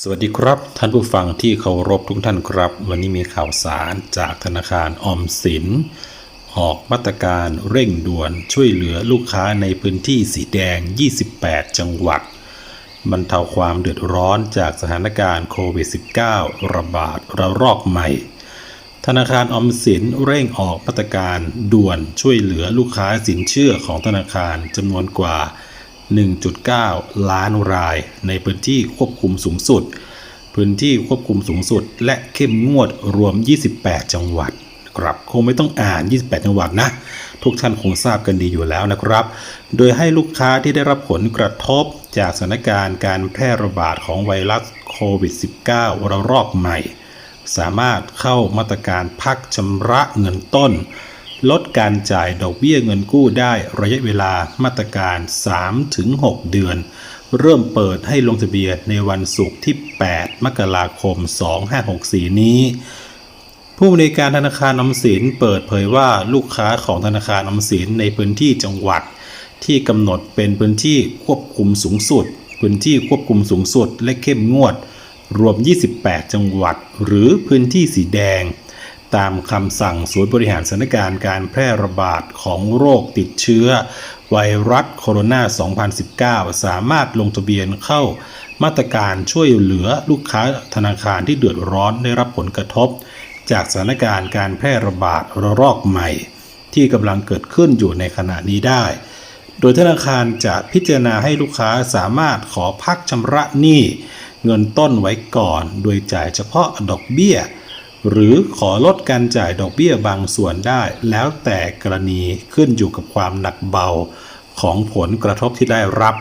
สวัสดีครับ ท่านผู้ฟังที่เคารพทุกท่านครับ วันนี้มีข่าวสารจากธนาคารออมสิน ออกมาตรการเร่งด่วนช่วยเหลือลูกค้าในพื้นที่สีแดง 28 จังหวัดบรรเทาความเดือดร้อนจากสถานการณ์โควิด -19 ระบาดระลอกใหม่ ธนาคารออมสินเร่งออกมาตรการด่วนช่วยเหลือลูกค้าสินเชื่อของธนาคารจำนวนกว่า 1.9 ล้านราย ในพื้นที่ควบคุมสูงสุด พื้นที่ควบคุมสูงสุด และเข้มงวดรวม 28 จังหวัดครับคงไม่ต้องอ่าน 28 จังหวัดนะ ทุกท่านคงทราบกันดีอยู่แล้วนะครับ โดยให้ลูกค้าที่ได้รับผลกระทบจากสถานการณ์การแพร่ระบาดของไวรัสโควิด -19 ระลอกใหม่ สามารถเข้ามาตรการพักชำระเงินต้น ลดการจ่ายดอกเบี้ยเงินกู้ได้ระยะเวลามาตรการ 3-6 เดือน เริ่มเปิดให้ลงทะเบียนในวันศุกร์ที่ 8 มกราคม 2564 นี้ ผู้อำนวยการธนาคารอมสินเปิดเผยว่าลูกค้าของธนาคารออมสินในพื้นที่จังหวัด ที่กำหนดเป็นพื้นที่ควบคุมสูงสุด พื้นที่ควบคุมสูงสุดและเข้มงวด รวม 28 จังหวัด หรือพื้นที่สีแดง ตามคำสั่งศูนย์บริหารสถานการณ์การแพร่ระบาดของโรคติดเชื้อ ไวรัสโคโรนา 2019 สามารถลงทะเบียนเข้ามาตรการช่วยเหลือลูกค้าธนาคารที่เดือดร้อนได้รับผลกระทบ จากสถานการณ์การแพร่ระบาดระลอกใหม่ ที่กำลังเกิดขึ้นอยู่ในขณะนี้ได้ โดยธนาคารจะพิจารณาให้ลูกค้าสามารถขอพักชำระหนี้เงินต้นไว้ก่อน โดยจ่ายเฉพาะดอกเบี้ย หรือขอลดการจ่ายดอกเบี้ยบางส่วนได้ แล้วแต่กรณีขึ้นอยู่กับความหนักเบาของผลกระทบที่ได้รับ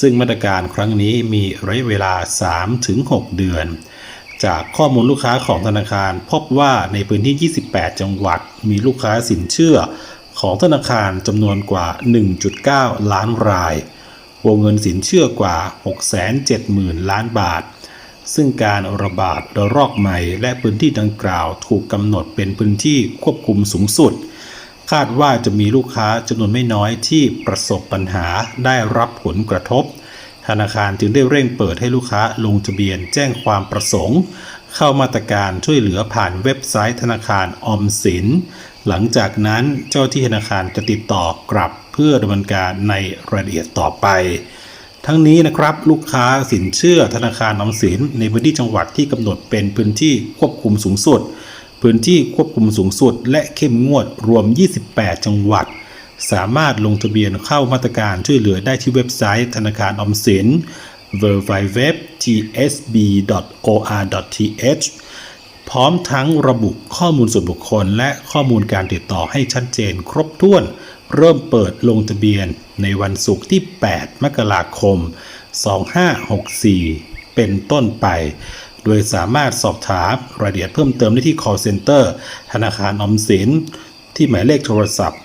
ซึ่งมาตรการครั้งนี้มีระยะเวลา 3-6 เดือน จากข้อมูลลูกค้าของธนาคาร พบว่าในพื้นที่ 28 จังหวัด มีลูกค้าสินเชื่อของธนาคารจำนวนกว่า 1.9 ล้านราย วงเงินสินเชื่อกว่า 670,000 ล้านบาท ซึ่งการระบาดระลอกใหม่และพื้นที่ดังกล่าวถูกกำหนดเป็นพื้นที่ควบคุมสูงสุด คาดว่าจะมีลูกค้าจำนวนไม่น้อยที่ประสบปัญหาได้รับผลกระทบ ธนาคารจึงได้เร่งเปิดให้ลูกค้าลงทะเบียนแจ้งความประสงค์ เข้ามาตรการช่วยเหลือผ่านเว็บไซต์ธนาคารออมสิน หลังจากนั้นเจ้าที่ธนาคารจะติดต่อกลับเพื่อดำเนินการในรายละเอียดต่อไป ทั้งนี้นะครับลูกค้าสินเชื่อธนาคารออมสินในพื้นที่จังหวัดที่กำหนดเป็นพื้นที่ควบคุมสูงสุด พื้นที่ควบคุมสูงสุด และเข้มงวดรวม 28 จังหวัด สามารถลงทะเบียนเข้ามาตรการช่วยเหลือได้ที่เว็บไซต์ธนาคารออมสิน www.tsb.or.th พร้อมทั้งระบุข้อมูลส่วนบุคคล และข้อมูลการติดต่อให้ชัดเจนครบถ้วน เริ่มเปิดลงทะเบียนในวันศุกร์ที่ 8 มกราคม 2564 เป็นต้นไป โดยสามารถสอบถามรายละเอียดเพิ่มเติมได้ที่ call center ธนาคารอมสิน ที่หมายเลขโทรศัพท์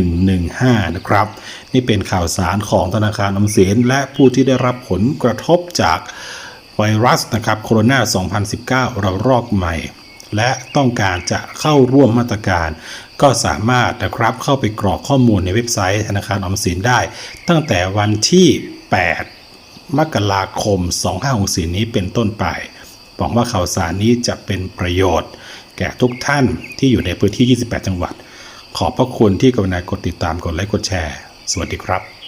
1115 นะครับ นี่เป็นข่าวสารของธนาคารออมสิน และผู้ที่ได้รับผลกระทบจากไวรัสนะครับโคโรนา 2019 ระลอกใหม่ และต้องการจะเข้าร่วมมาตรการ ก็สามารถนะครับเข้าไปกรอกข้อมูลในเว็บไซต์ธนาคารออมสินได้ ตั้งแต่วันที่ 8 มกราคม 2564 นี้เป็นต้นไปหวังว่าข่าวสารนี้จะเป็นประโยชน์ แก่ทุกท่านที่อยู่ในพื้นที่ 28 จังหวัด ขอบพระคุณที่กรุณากดติดตามกดไลค์กดแชร์ สวัสดีครับ